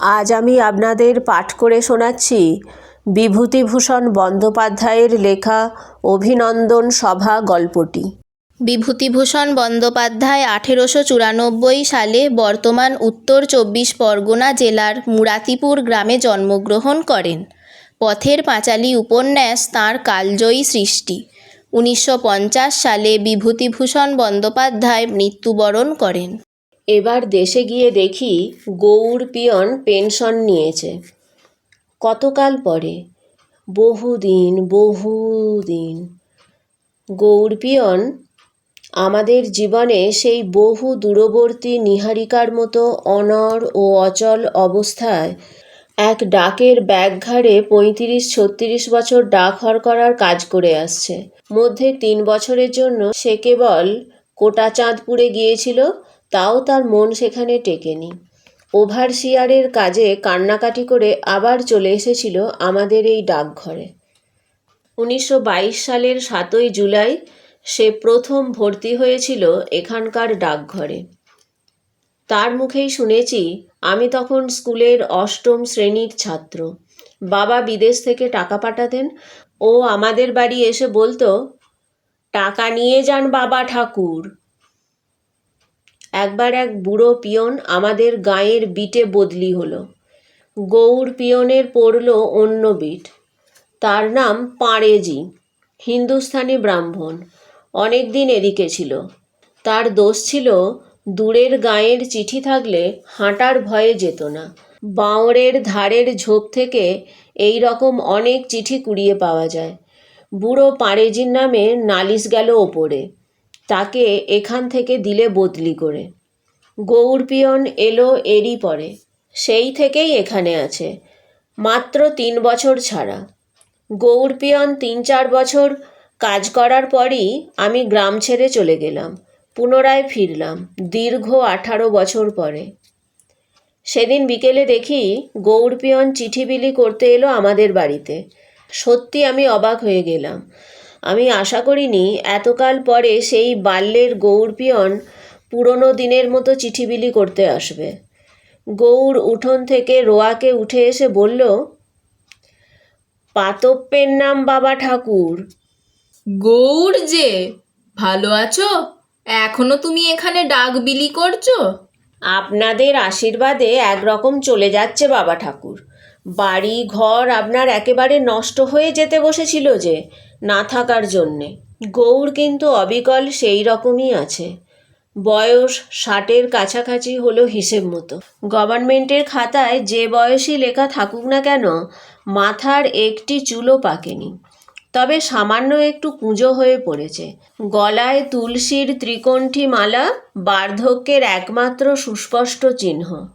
আজ আমি আপনাদের পাঠ করে শোনাচ্ছি বিভূতিভূষণ বন্দ্যোপাধ্যায়ের লেখা অভিনন্দন সভা গল্পটি। বিভূতিভূষণ বন্দ্যোপাধ্যায় আঠেরোশো চুরানব্বই সালে বর্তমান উত্তর চব্বিশ পরগনা জেলার মুরাতিপুর গ্রামে জন্মগ্রহণ করেন। পথের পাঁচালী উপন্যাস তাঁর কালজয়ী সৃষ্টি। উনিশশো পঞ্চাশ সালে বিভূতিভূষণ বন্দ্যোপাধ্যায় মৃত্যুবরণ করেন। এবার দেশে গিয়ে দেখি গৌর পিয়ন পেনশন নিয়েছে। কতকাল পরে? বহুদিন বহুদিন। গৌর পিয়ন, আমাদের জীবনে সেই বহু দূরবর্তী নীহারিকার মতো অনর ও অচল অবস্থায় এক ডাকের ব্যাগ ঘাড়ে পঁয়ত্রিশ, ছত্রিশ বছর ডাক হর করার কাজ করে আসছে। মধ্যে তিন বছরের জন্য সে কেবল কোটাচাঁদপুরে গিয়েছিল তাও তার মন সেখানে টেকেনি। ওভারসিয়ারের কাজে কান্নাকাটি করে আবার চলে এসেছিল আমাদের এই ডাকঘরে। উনিশশো বাইশ সালের সাতই জুলাই সে প্রথম ভর্তি হয়েছিল এখানকার ডাকঘরে। তার মুখেই শুনেছি, আমি তখন স্কুলের অষ্টম শ্রেণির ছাত্র। বাবা বিদেশ থেকে টাকা পাঠাতেন, ও আমাদের বাড়ি এসে বলতো, টাকা নিয়ে যান বাবা ঠাকুর। একবার এক বুড়ো পিয়ন আমাদের গাঁয়ের বিটে বদলি হলো। গৌর পিয়নের পড়ল অন্য বিট। তার নাম পাঁড়েজি, হিন্দুস্থানি ব্রাহ্মণ। অনেক দিন এদিকে ছিল। তার দোষ ছিল, দূরের গাঁয়ের চিঠি থাকলে হাঁটার ভয়ে যেত না। বাঁওড়ের ধারের ঝোপ থেকে এই রকম অনেক চিঠি কুড়িয়ে পাওয়া যায়। বুড়ো পাঁড়েজির নামে নালিশ গেল ওপরে। তাকে এখান থেকে দিলে বদলি করে। গৌর পিয়ন এলো এরই পরে। সেই থেকেই এখানে আছে। মাত্র তিন বছর ছাড়া। গৌর পিয়ন তিন চার বছর কাজ করার পরই আমি গ্রাম ছেড়ে চলে গেলাম। পুনরায় ফিরলাম দীর্ঘ আঠারো বছর পরে। সেদিন বিকেলে দেখি গৌর পিয়ন চিঠি বিলি করতে এলো আমাদের বাড়িতে। সত্যি আমি অবাক হয়ে গেলাম। আমি আশা করিনি এতকাল পরে সেই বাল্যের গৌর পিয়ন পুরনো দিনের মতো চিঠি বিলি করতে আসবে। গৌর উঠোন থেকে রোয়াকে উঠে এসে বলল পাতপ্পের নাম বাবা ঠাকুর। গৌর যে ভালো আছো? এখনও তুমি এখানে ডাক বিলি করছ? আপনাদের আশীর্বাদে একরকম চলে যাচ্ছে বাবা ঠাকুর। বাড়ি ঘর আপনার একেবারে নষ্ট হয়ে যেতে বসেছিল যে না থাকার জন্যে। গৌর কিন্তু অবিকল সেই রকমই আছে। বয়স ষাটের কাছাকাছি হলো হিসেব মতো। গভর্নমেন্টের খাতায় যে বয়সী লেখা থাকুক না কেন মাথার একটি চুলও পাকেনি। তবে সামান্য একটু কুঁজো হয়ে পড়েছে। গলায় তুলসীর ত্রিকণ্ঠী মালা বার্ধক্যের একমাত্র সুস্পষ্ট চিহ্ন।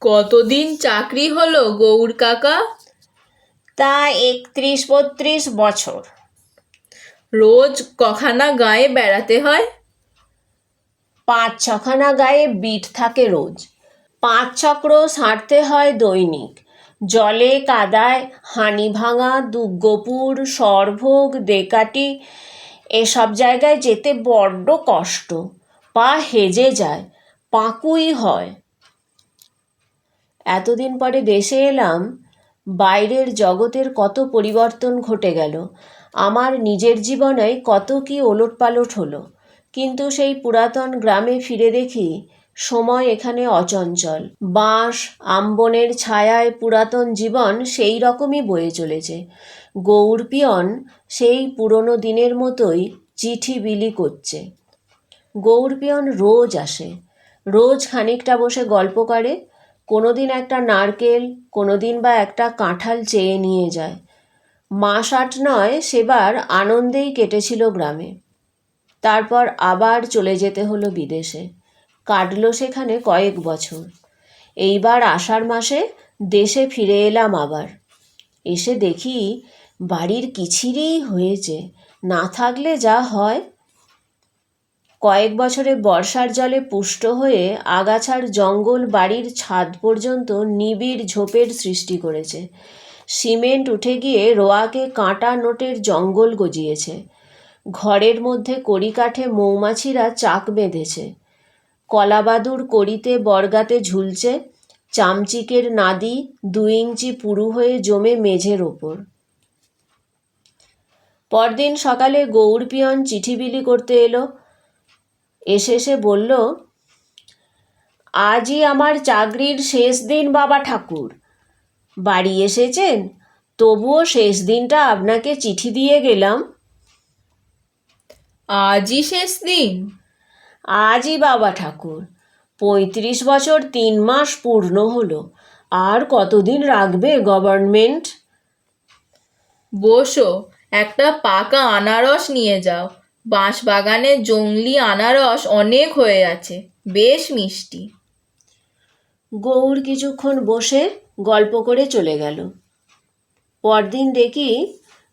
কতদিন চাকরি হলো গৌর কাকা? তা একত্রিশ বত্রিশ বছর। রোজ কখানা গায়ে বেড়াতে হয়? পাঁচ ছখানা গায়ে বিট থাকে রোজ। পাঁচ চক্র সারতে হয় দৈনিক। জলে কাদায় হানি ভাঙা দুর্গপুর সরভোগ, দেকাটি, এসব জায়গায় যেতে বড্ড কষ্ট। পা হেজে যায়, পাকুই হয়। এতদিন পরে দেশে এলাম, বাইরের জগতের কত পরিবর্তন ঘটে গেল। আমার নিজের জীবনে কত কি ওলটপালট হলো। কিন্তু সেই পুরাতন গ্রামে ফিরে দেখি সময় এখানে অচঞ্চল। বাঁশ, আম্বনের ছায়ায় পুরাতন জীবন সেই রকমই বয়ে চলেছে। গৌর পিয়ন সেই পুরনো দিনের মতোই চিঠি বিলি করছে। গৌর পিয়ন রোজ আসে। রোজ খানিকটা বসে গল্প করে। কোনোদিন একটা নারকেল, কোনোদিন বা একটা কাঁঠাল চেয়ে নিয়ে যায়। মাস আট নয়, সেবার আনন্দেই কেটেছিল গ্রামে। তারপর আবার চলে যেতে হলো বিদেশে। কাটলো সেখানে কয়েক বছর। এইবার আষাঢ় মাসে দেশে ফিরে এলাম আবার। এসে দেখি বাড়ির কিছিরেই হয়েছে। না থাকলে যা হয়। কয়েক বছরে বর্ষার জলে পুষ্ট হয়ে আগাছার জঙ্গল বাড়ির ছাদ পর্যন্ত নিবিড় ঝোপের সৃষ্টি করেছে। সিমেন্ট উঠে গিয়ে রোয়াকে কাঁটা নোটের জঙ্গল গজিয়েছে। ঘরের মধ্যে কড়িকাঠে মৌমাছিরা চাক বেঁধেছে। কলাবাদুর কড়িতে বরগাতে ঝুলছে, চামচিকের নাদি দু ইঞ্চি পুরু হয়ে জমে মেঝের ওপর। পরদিন সকালে গৌর পিয়ন চিঠি বিলি করতে এলো। এসে সে বলল, আজই আমার চাকরির শেষ দিন, বাবা ঠাকুর। বাড়ি এসেছেন? তবুও শেষ দিনটা আপনাকে চিঠি দিয়ে গেলাম। আজই শেষ দিন? আজই বাবা ঠাকুর। পঁয়ত্রিশ বছর তিন মাস পূর্ণ হলো। আর কতদিন রাখবে গভর্নমেন্ট? বসো একটা পাকা আনারস নিয়ে যাও। বাঁশবাগানে জংলি আনারস অনেক হয়ে আছে। বেশ মিষ্টি। গৌর কিছুক্ষণ বসে গল্প করে চলে গেল। পরদিন দেখি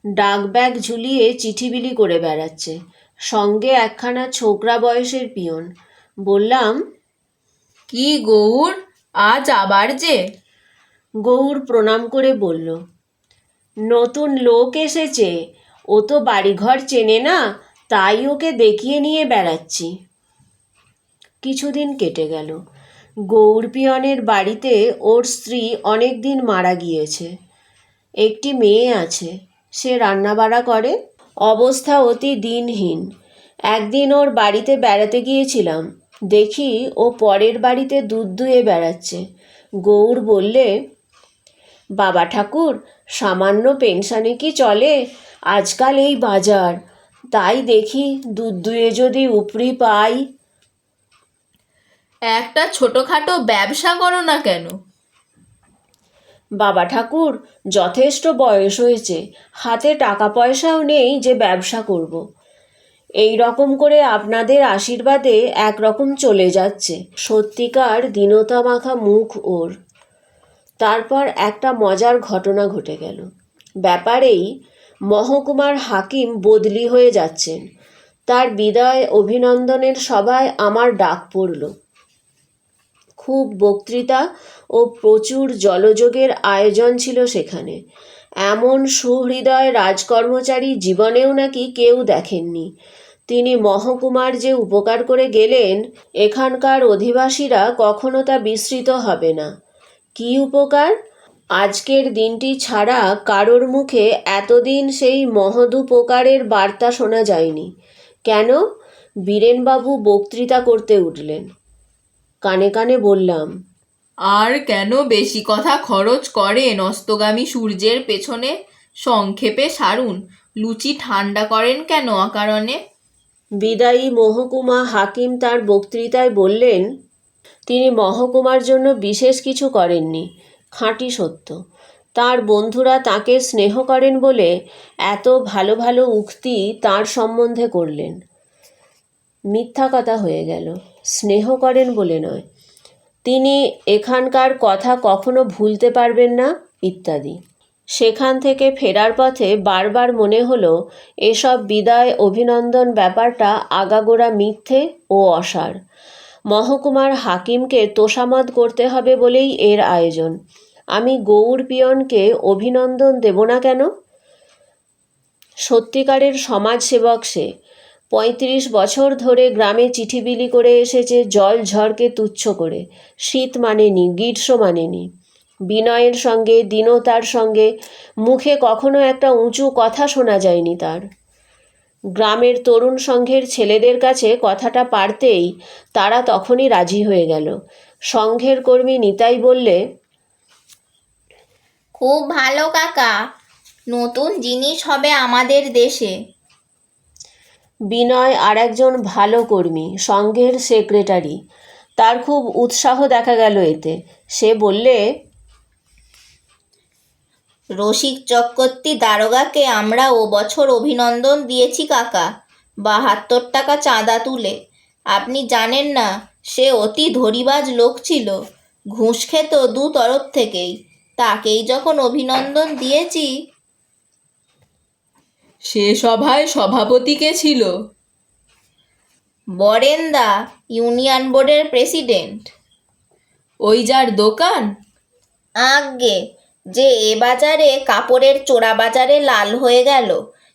ডাক ব্যাগ ঝুলিয়ে চিঠি বিলি করে বেড়াচ্ছে। সঙ্গে একখানা ছোকরা বয়সের পিয়ন। বললাম কি গৌর আজ আবার যে? গৌর প্রণাম করে বলল নতুন লোক এসেছে ও তো বাড়িঘর চেনে না তাই ওকে দেখিয়ে নিয়ে বেড়াচ্ছি। কিছুদিন কেটে গেল। গৌর পিয়নের বাড়িতে ওর স্ত্রী অনেক দিন মারা গিয়েছে। একটি মেয়ে আছে, সে রান্নাবাড়া করে। অবস্থা অতি দিনহীন। একদিন ওর বাড়িতে বেড়াতে গিয়েছিলাম। দেখি ও পরের বাড়িতে দুধ দুয়ে বেড়াচ্ছে। গৌর বললে, বাবা ঠাকুর, সামান্য পেনশনে কি চলে? আজকাল এই বাজার। তাই দেখি দুধ দুয়ে যদি উপরি পাই একটা ছোটোখাটো ব্যবসা করো না কেন? বাবা ঠাকুর, যথেষ্ট বয়স হয়েছে। হাতে টাকা পয়সাও নেই যে ব্যবসা করব। এই রকম করে আপনাদের আশীর্বাদে একরকম চলে যাচ্ছে। সত্যিকার দীনতা মাখা মুখ ওর। তারপর একটা মজার ঘটনা ঘটে গেল। ব্যাপারেই মহকুমার হাকিম বদলি হয়ে যাচ্ছেন। তার বিদায় অভিনন্দনের সবাই আমার ডাক পড়ল। খুব বক্তৃতা ও প্রচুর জলযোগের আয়োজন ছিল সেখানে। এমন সুহৃদয় রাজকর্মচারী জীবনেও নাকি কেউ দেখেননি। তিনি মহকুমার যে উপকার করে গেলেন, এখানকার অধিবাসীরা কখনো তা বিস্মৃত হবে না। কী উপকার? আজকের দিনটি ছাড়া কারোর মুখে এতদিন সেই মহদুপকারের বার্তা শোনা যায়নি। কেন? বীরেনবাবু বক্তৃতা করতে উঠলেন। কানে কানে বললাম আর কেন বেশি কথা খরচ করেন অস্তগামী সূর্যের পেছনে? সংক্ষেপে সারুন লুচি ঠান্ডা করেন কেন অকারণে বিদায়ী মহকুমা হাকিম তার বক্তৃতায় বললেন তিনি মহকুমার জন্য বিশেষ কিছু করেননি খাঁটি সত্য। তার বন্ধুরা তাকে স্নেহ করেন বলে এত ভালো ভালো উক্তি তার সম্বন্ধে করলেন। মিথ্যা কথা হয়ে গেল। স্নেহ করেন বলে নয়। তিনি এখানকার কথা কখনো ভুলতে পারবেন না, ইত্যাদি। সেখান থেকে ফেরার পথে বারবার মনে হলো, এসব বিদায় অভিনন্দন ব্যাপারটা আগাগোড়া মিথ্যে ও অসার। মহকুমার হাকিমকে তোষামত করতে হবে বলেই এর আয়োজন। আমি গৌর পিয়নকে অভিনন্দন দেব না কেন? সত্যিকারের সমাজসেবক সে। পঁয়ত্রিশ বছর ধরে গ্রামে চিঠি বিলি করে এসেছে, জল ঝড়কে তুচ্ছ করে। শীত মানেনি, গ্রীষ্ম মানেনি। বিনয়ের সঙ্গে, দীনতার সঙ্গে মুখে কখনো একটা উঁচু কথা শোনা যায়নি তার। গ্রামের তরুণ সংঘের ছেলেদের কাছে কথাটা পারতেই তারা তখনই রাজি হয়ে গেল। সংঘের কর্মী নিতাই বললে, খুব ভালো কাকা, নতুন জিনিস হবে আমাদের দেশে। বিনয় আর একজন ভালো কর্মী সংঘের সেক্রেটারি। তার খুব উৎসাহ দেখা গেল এতে। সে বললে, রসিক চক্রবর্তী, দারোগাকে আমরা ও বছর অভিনন্দন দিয়েছি কাকা। বাহাত্তর টাকা চাঁদা তুলে। আপনি জানেন না, সে অতি ধরিবাজ লোক ছিল। ঘুষ খেত দু তরফ থেকেই। তাকেই যখন অভিনন্দন দিয়েছি সে সভায় সভাপতি কে ছিল? বরেন্দা ইউনিয়ন বোর্ডের প্রেসিডেন্ট। ওই যার দোকান? আজ্ঞে যে এ বাজারে কাপড়ের চোরা বাজারে লাল হয়ে গেল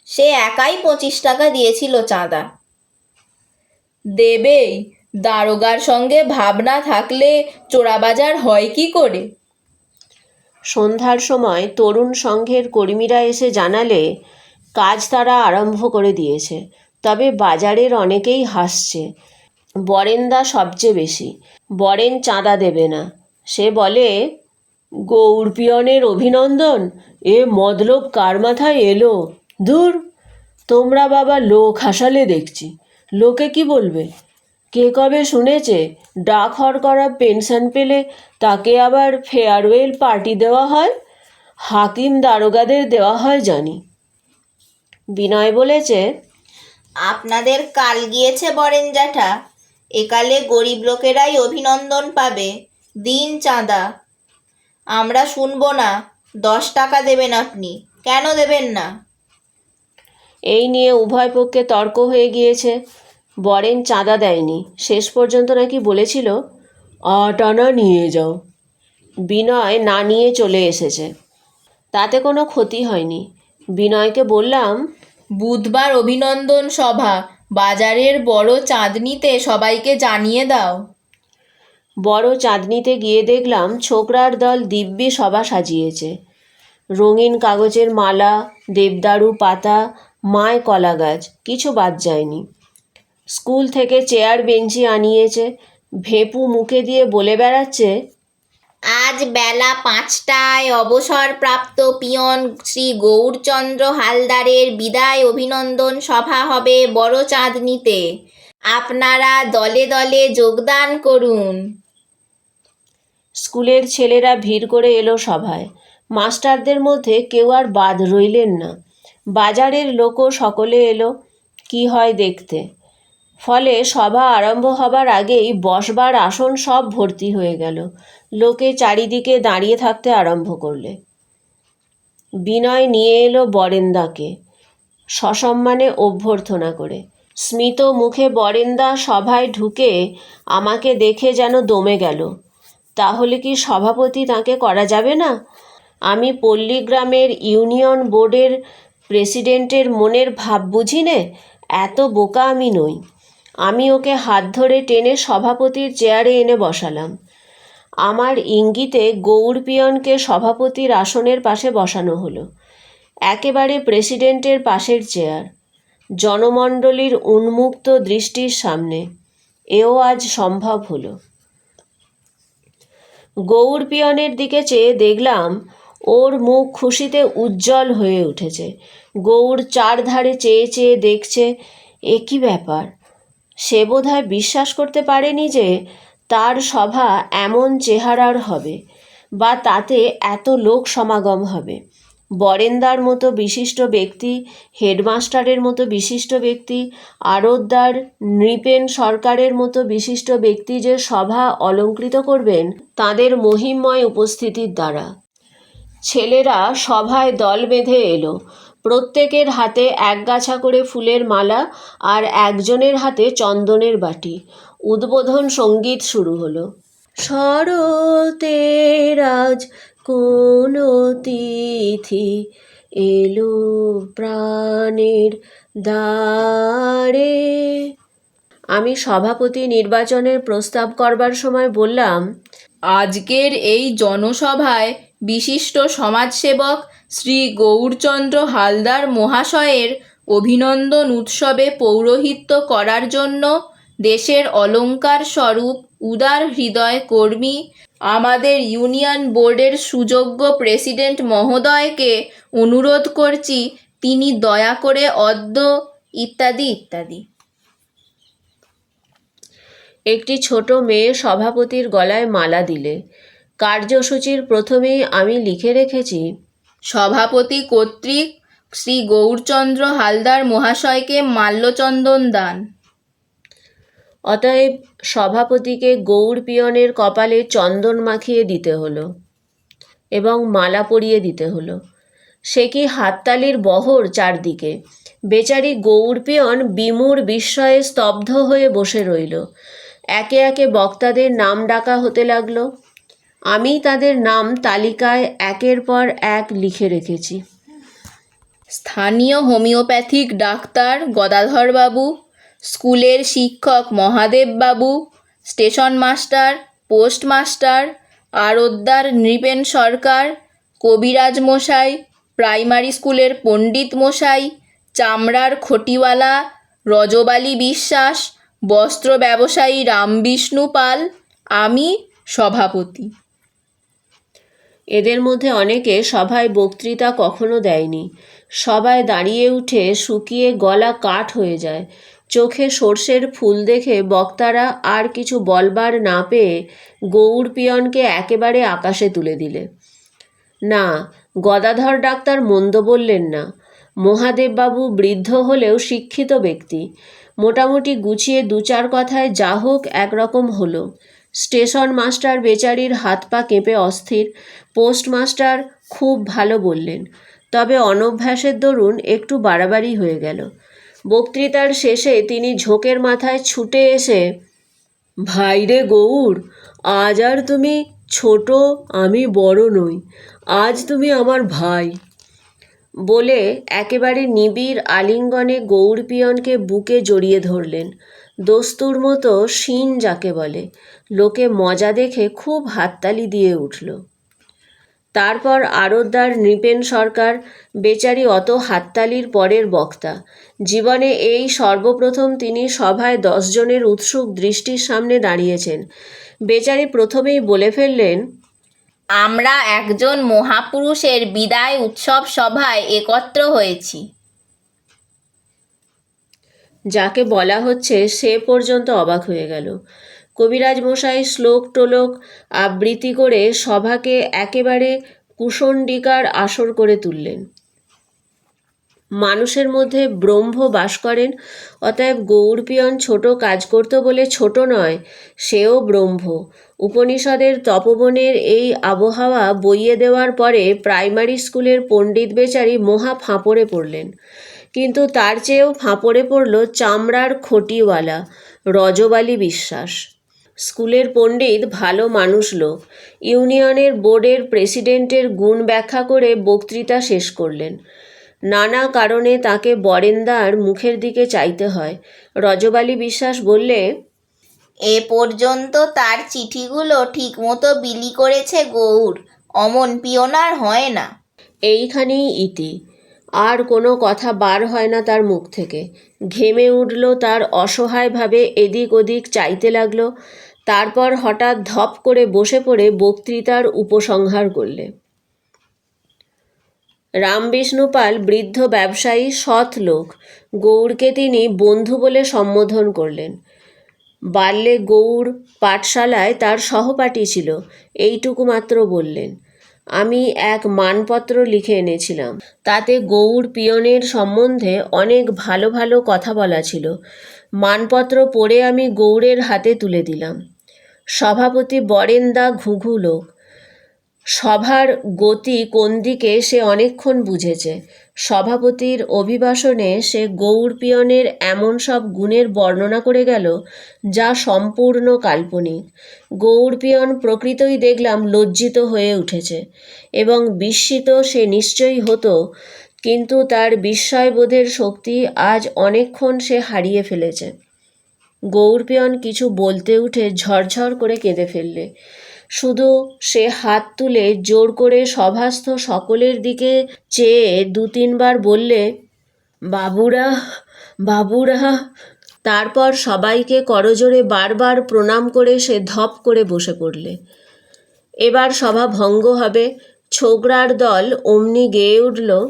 সে একাই পঁচিশ টাকা দিয়েছিল চাঁদা। দেবেই দারোগার সঙ্গে ভাবনা থাকলে চোরাবাজার হয় কি করে? সন্ধ্যার সময় তরুণ সংঘের কর্মীরা এসে জানালে কাজ তারা আরম্ভ করে দিয়েছে। তবে বাজারের অনেকেই হাসছে। বরেন্দা সবচেয়ে বেশি। বরেন চাঁদা দেবে না। সে বলে গৌর পিয়নের অভিনন্দন, এ মতলব কার মাথায় এলো? দূর, তোমরা বাবা লোক হাসালে দেখছি। লোকে কি বলবে? কে কবে শুনেছে, ডাক হর করা পেনশন পেলে তাকে আবার ফেয়ারওয়েল পার্টি দেওয়া হয়? হাকিম দারোগাদের দেওয়া হয় জানি। বিনয় বলেছে আপনাদের কাল গিয়েছে বরেন জ্যাঠা। একালে গরিব লোকেরাই অভিনন্দন পাবে। দিন চাঁদা। আমরা শুনব না। দশ টাকা দেবেন আপনি। কেন দেবেন না? এই নিয়ে উভয় পক্ষে তর্ক হয়ে গিয়েছে। বরেন চাঁদা দেয়নি। শেষ পর্যন্ত নাকি বলেছিল আট আনা নিয়ে যাও। বিনয় না নিয়ে চলে এসেছে। তাতে কোনো ক্ষতি হয়নি। বিনয়কে বললাম বুধবার অভিনন্দন সভা বাজারের বড় চাঁদনিতে সবাইকে জানিয়ে দাও। বড় চাঁদনিতে গিয়ে দেখলাম ছোকরার দল দিব্যি সভা সাজিয়েছে। রঙিন কাগজের মালা দেবদারু পাতা মায় কলা গাছ কিছু বাদ যায়নি। স্কুল থেকে চেয়ার বেঞ্চি আনিয়েছে ভেপু মুখে দিয়ে বলে বেড়াচ্ছে আজ বেলা পাঁচটায় অবসরপ্রাপ্ত পিয়ন শ্রী গৌরচন্দ্র হালদারের বিদায় অভিনন্দন সভা হবে বড় চাঁদনিতে আপনারা দলে দলে যোগদান করুন। স্কুলের ছেলেরা ভিড় করে এলো সভায়। মাস্টারদের মধ্যে কেউ আর বাদ রইলেন না। বাজারের লোকও সকলে এলো। কি হয় দেখতে। ফলে সভা আরম্ভ হবার আগেই বসবার আসন সব ভর্তি হয়ে গেল। লোকে চারিদিকে দাঁড়িয়ে থাকতে আরম্ভ করলে। বিনয় নিয়ে এলো বরেন্দাকে। সসম্মানে অভ্যর্থনা করে। স্মিত মুখে, বরেন্দা, সভায় ঢুকে আমাকে দেখে যেন দমে গেল। তাহলে কি সভাপতি তাকে করা যাবে না? আমি পল্লীগ্রামের ইউনিয়ন বোর্ডের প্রেসিডেন্টের মনের ভাব বুঝি নে? এত বোকা আমি নই। আমি ওকে হাত ধরে টেনে সভাপতির চেয়ারে এনে বসালাম। আমার ইঙ্গিতে গৌর পিয়নকে সভাপতির আসনের পাশে বসানো হলো। একেবারে প্রেসিডেন্টের পাশের চেয়ার। জনমণ্ডলীর উন্মুক্ত দৃষ্টির সামনে। এও আজ সম্ভব হলো। গৌর পিয়নের দিকে চেয়ে দেখলাম, ওর মুখ খুশিতে উজ্জ্বল হয়ে উঠেছে। গৌর চারধারে চেয়ে চেয়ে দেখছে, এ কী ব্যাপার? সে বোধহয় বিশ্বাস করতে পারেনি যে তার সভা এমন চেহারার হবে বা তাতে এত লোক সমাগম হবে। বরেন্দার মতো বিশিষ্ট ব্যক্তি, হেডমাস্টারের মতো বিশিষ্ট ব্যক্তি, আড়তদার নৃপেন সরকারের মতো বিশিষ্ট ব্যক্তি যে সভা অলঙ্কৃত করবেন তাদের মহিমময় উপস্থিতির দ্বারা। ছেলেরা সভায় দল বেঁধে এলো। প্রত্যেকের হাতে একগাছা করে ফুলের মালা আর একজনের হাতে চন্দনের বাটি। উদ্বোধন সংগীত শুরু হলো। শরতের আজ কোন তিথি এলো প্রাণের দ্বারে? আমি সভাপতি নির্বাচনের প্রস্তাব করবার সময় বললাম, আজকের এই জনসভায় বিশিষ্ট সমাজসেবক শ্রী গৌরচন্দ্র হালদার মহাশয়ের অভিনন্দন উৎসবে পৌরোহিত্য করার জন্য দেশের অলংকার স্বরূপ উদার হৃদয় কর্মী আমাদের ইউনিয়ন বোর্ডের সুযোগ্য প্রেসিডেন্ট মহোদয়কে অনুরোধ করছি, তিনি দয়া করে অদ্য ইত্যাদি ইত্যাদি। একটি ছোট মেয়ে সভাপতির গলায় মালা দিলে। কার্যসূচির প্রথমেই আমি লিখে রেখেছি, সভাপতি কর্তৃক শ্রী গৌরচন্দ্র হালদার মহাশয়কে মাল্যচন্দন দান। অতএব সভাপতিকে গৌর পিয়নের কপালে চন্দন মাখিয়ে দিতে হলো এবং মালা পরিয়ে দিতে হলো। সে কি হাততালির বহর চারদিকে? বেচারি গৌর পিয়ন বিমূঢ় বিস্ময়ে স্তব্ধ হয়ে বসে রইল। একে একে বক্তাদের নাম ডাকা হতে লাগল। আমি তাদের নাম তালিকায় একের পর এক লিখে রেখেছি। স্থানীয় হোমিওপ্যাথিক ডাক্তার গদাধরবাবু স্কুলের শিক্ষক মহাদেববাবু স্টেশন মাস্টার পোস্টমাস্টার আরোদ্দার নৃপেন সরকার, কবিরাজ মশাই, প্রাইমারি স্কুলের পণ্ডিত মশাই, চামড়ার খটিওয়ালা, রজবালি বিশ্বাস, বস্ত্র ব্যবসায়ী রামবিষ্ণু পাল, আমি সভাপতি। এদের মধ্যে অনেকে সভায় বক্তৃতা কখনো দেয়নি। সবাই দাঁড়িয়ে উঠে শুকিয়ে গলা কাঠ হয়ে যায়। চোখে সর্ষের ফুল দেখে বক্তারা আর কিছু বলবার না পেয়ে গৌড় পিয়নকে একেবারে আকাশে তুলে দিলে। না, গদাধর ডাক্তার মন্দ বললেন না। মহাদেববাবু বৃদ্ধ হলেও শিক্ষিত ব্যক্তি। মোটামুটি গুছিয়ে দু চার কথায় যা হোক একরকম হলো। স্টেশন মাস্টার বেচারির হাত পা কেঁপে অস্থির। পোস্টমাস্টার খুব ভালো বললেন। তবে অনভ্যাসের দরুন একটু বাড়াবাড়ি হয়ে গেল। বক্তৃতার শেষে তিনি ঝোঁকের মাথায় ছুটে এসে ভাইরে গৌর, আজ আর তুমি ছোট, আমি বড় নই, আজ তুমি আমার ভাই বলে একেবারে নিবিড় আলিঙ্গনে গৌর পিয়নকে বুকে জড়িয়ে ধরলেন। দস্তুর মতো শিন যাকে বলে, লোকে মজা দেখে খুব হাততালি দিয়ে উঠল। তারপর আরতদার নৃপেন সরকার বেচারি অত হাততালির পরের বক্তা। জীবনে এই সর্বপ্রথম তিনি সভায় দশজনের উৎসুক দৃষ্টির সামনে দাঁড়িয়েছেন। বেচারি প্রথমেই বলে ফেললেন আমরা একজন মহাপুরুষের বিদায় উৎসব সভায় একত্র হয়েছি। যাকে বলা হচ্ছে সে পর্যন্ত অবাক হয়ে গেল। কবিরাজ মশাই শ্লোক টোলক আবৃত্তি করে সভাকে একেবারে কুশণ্ডিকার আসর করে তুললেন। মানুষের মধ্যে ব্রহ্ম বাস করেন, অতএব গৌরপিয়ন ছোট কাজ করত বলে ছোট নয়, সেও ব্রহ্ম। উপনিষদের তপবনের এই আবহাওয়া বইয়ে দেওয়ার পরে প্রাইমারি স্কুলের পণ্ডিত বেচারি মহা ফাঁপড়ে পড়লেন। কিন্তু তার চেয়েও ফাঁপড়ে পড়ল চামড়ার খটিওয়ালা, রজবালি বিশ্বাস। স্কুলের পণ্ডিত ভালো মানুষ লোক। ইউনিয়নের বোর্ডের প্রেসিডেন্টের গুণ ব্যাখ্যা করে বক্তৃতা শেষ করলেন। নানা কারণে তাকে বরেন্দার মুখের দিকে চাইতে হয়। রজবালি বিশ্বাস বললে এ পর্যন্ত তার চিঠিগুলো ঠিকমতো বিলি করেছে গৌর অমন পিওনার হয় না। এইখানেই ইতি। আর কোনো কথা বার হয় না তার মুখ থেকে। ঘেমে উঠল তার অসহায়ভাবে এদিক ওদিক চাইতে লাগল। তারপর হঠাৎ ধপ করে বসে পড়ে বক্তৃতার উপসংহার করলে। রামবিষ্ণুপাল বৃদ্ধ ব্যবসায়ী, সৎ লোক। গৌড়কে তিনি বন্ধু বলে সম্বোধন করলেন। বাল্যে গৌড় পাঠশালায় তার সহপাঠী ছিল। এইটুকু মাত্র বললেন। আমি এক মানপত্র লিখে এনেছিলাম। তাতে গৌড় পিয়নের সম্বন্ধে অনেক ভালো ভালো কথা বলা ছিল। মানপত্র পড়ে আমি গৌড়ের হাতে তুলে দিলাম। সভাপতি বরেন্দা ঘুঘু লোক। সভার গতি কোন দিকে সে অনেকক্ষণ বুঝেছে। সভাপতির অভিবাসনে সে গৌড় পিয়নের এমন সব গুণের বর্ণনা করে গেল, যা সম্পূর্ণ কাল্পনিক। গৌড় পিয়ন প্রকৃতই দেখলাম লজ্জিত হয়ে উঠেছে এবং বিস্মিত সে নিশ্চয়ই হতো, কিন্তু তার বিস্ময়বোধের শক্তি আজ অনেকক্ষণ সে হারিয়ে ফেলেছে। গৌরপিয়ন কিছু বলতে উঠে ঝরঝর করে কেঁদে ফেললে। শুধু সে হাত তুলে জোর করে সভাস্থ সকলের দিকে চেয়ে দু তিনবার বললে, বাবুরা বাবুরা। তারপর সবাইকে করজোরে বারবার প্রণাম করে সে ধপ করে বসে পড়লে। এবার সভা ভঙ্গ হবে। ছোকরার দল অমনি গেয়ে উঠল।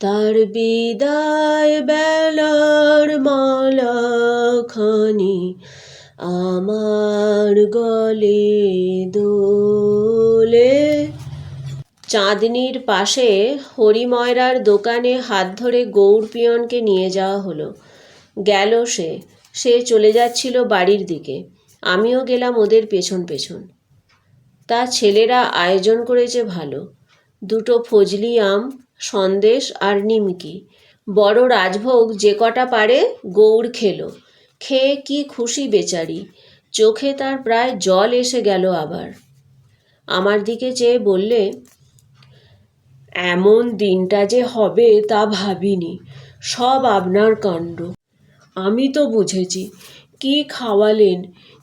তার বিদায় বেলার মালাখানি আমার গলে দোলে। চাঁদনির পাশে হরিময়রার দোকানে হাত ধরে গৌড় পিয়নকে নিয়ে যাওয়া হলো। গেল সে সে চলে যাচ্ছিল বাড়ির দিকে। আমিও গেলাম ওদের পেছন পেছন। তা ছেলেরা আয়োজন করেছে ভালো। দুটো ফজলি আম, সন্দেশ আর নিমকি। বড় রাজভোগ যে কটা পারে গৌড় খেলো। খেয়ে কি খুশি বেচারি? চোখে তার প্রায় জল এসে গেল আবার। আমার দিকে চেয়ে বললে, এমন দিনটা যে হবে তা ভাবিনি। সব আপনার কাণ্ড। আমি তো বুঝেছি। কি খাওয়ালেন,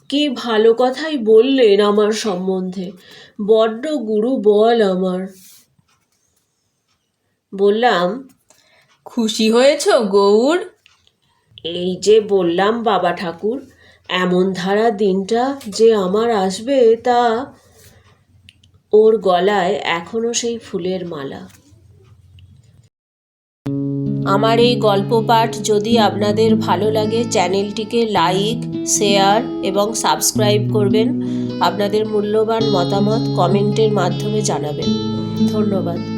কি ভালো কথাই বললেন আমার সম্বন্ধে। বড্ড গুরু বল আমার। বললাম, খুশি হয়েছ গৌর? এই যে বললাম, বাবা ঠাকুর, এমন ধারা দিনটা যে আমার আসবে তা ওর গলায় এখনও সেই ফুলের মালা। আমার এই গল্প পাঠ যদি আপনাদের ভালো লাগে, চ্যানেলটিকে লাইক, শেয়ার এবং সাবস্ক্রাইব করবেন। আপনাদের মূল্যবান মতামত কমেন্টের মাধ্যমে জানাবেন। ধন্যবাদ।